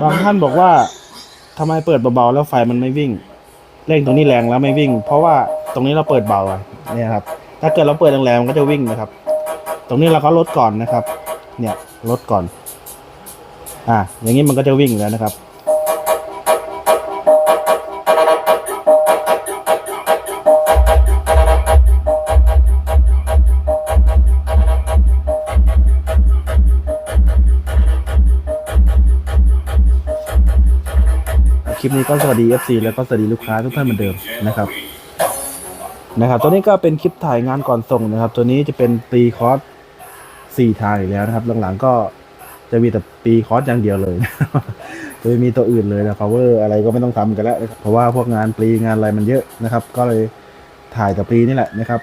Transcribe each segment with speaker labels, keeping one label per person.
Speaker 1: บางท่านบอกว่าทำไมเปิดเบาๆแล้วไฟมันไม่วิ่งเร่งตรงนี้แรงแล้วไม่วิ่ง เพราะว่าตรงนี้เราเปิดเบาอะเนี่ยครับ ถ้าเกิดเราเปิดแรงๆมันก็จะวิ่งนะครับ ตรงนี้เราก็ลดก่อนนะครับ เนี่ยลดก่อน อ่าอย่างนี้มันก็จะวิ่งแล้วนะครับ คลิปนี้ก็สวัสดี FC แล้วก็สวัสดีลูกค้าทุกท่านเหมือนเดิมนะครับนะครับตัวนี้ก็เป็นคลิปถ่ายงานก่อนส่งนะครับ ตัวนี้จะเป็นปีคอร์สสี่ทางอีกแล้วนะครับ หลังๆก็จะมีแต่ปีคอร์สอย่างเดียวเลยจะไม่มีตัวอื่นเลยนะ power อะไรก็ไม่ต้องทำกันแล้ว เพราะว่าพวกงานปรีงานอะไรมันเยอะนะครับ ก็เลยถ่ายแต่ปรีนี่แหละนะครับ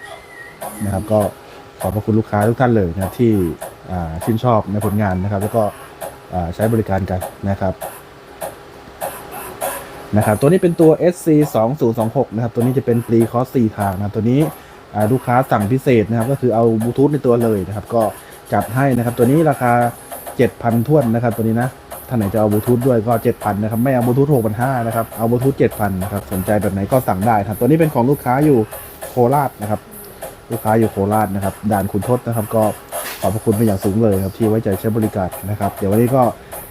Speaker 1: นะครับ ก็ขอบพระคุณลูกค้าทุกท่านเลยนะที่ชื่นชอบในผลงานนะครับ แล้วก็ใช้บริการกันนะครับ นะครับตัวนี้เป็นตัว SC 2 0 2 6นะครับตัวนี้จะเป็นปรีคอร์ส4ทางนะตัวนี้ลูกค้าสั่งพิเศษนะครับก็คือเอาบลูทูธในตัวเลยนะครับก็จัดให้นะครับตัวนี้ราคา 7,000ท้วนนะครับตัวนี้นะท่านไหนจะเอาบลูทูธด้วยก็ 7,000นะครับไม่เอาบลูทูธ6,500นะครับเอาบลูทูธ7,000นะครับสนใจแบบไหนก็สั่งได้ครับตัวนี้เป็นของลูกค้าอยู่โคราชนะครับลูกค้าอยู่โคราชนะครับด่านคุณทศนะครับ ก็ขอบพระคุณเป็นอย่างสูงเลยครับที่ไว้ใจใช้บริการนะครับ เดี๋ยววันนี้ก็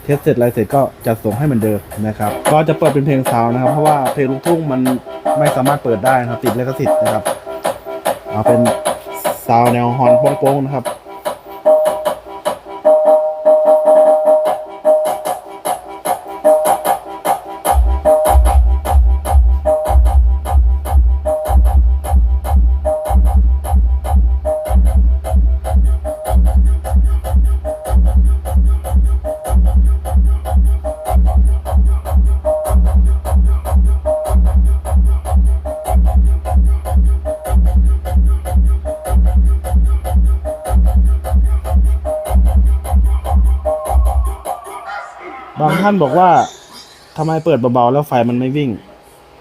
Speaker 1: เทสเสร็จอะไรเสร็จก็จะส่งให้เหมือนเดิมนะครับ ก็จะเปิดเป็นเพลงซาวนะครับ เพราะว่าเพลงลูกทุ่งมันไม่สามารถเปิดได้นะครับ ติดลิขสิทธิ์นะครับเอาเป็นซาวแนวฮอนโป้งๆนะครับ บางท่านบอกว่าทำไมเปิดเบาๆแล้วไฟมันไม่วิ่ง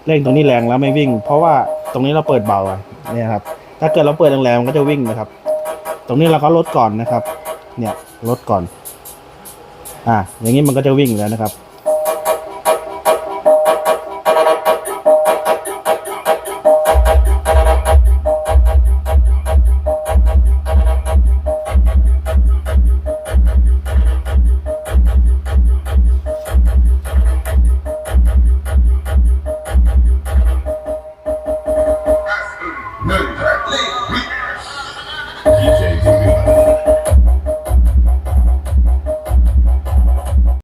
Speaker 1: เร่งตรงนี้แรงแล้วไม่วิ่ง เพราะว่าตรงนี้เราเปิดเบาะเนี่ยครับ ถ้าเกิดเราเปิดแรงๆมันก็จะวิ่งนะครับ ตรงนี้เราก็ลดก่อนนะครับ เนี่ยลดก่อน อ่าอย่างนี้มันก็จะวิ่งแล้วนะครับ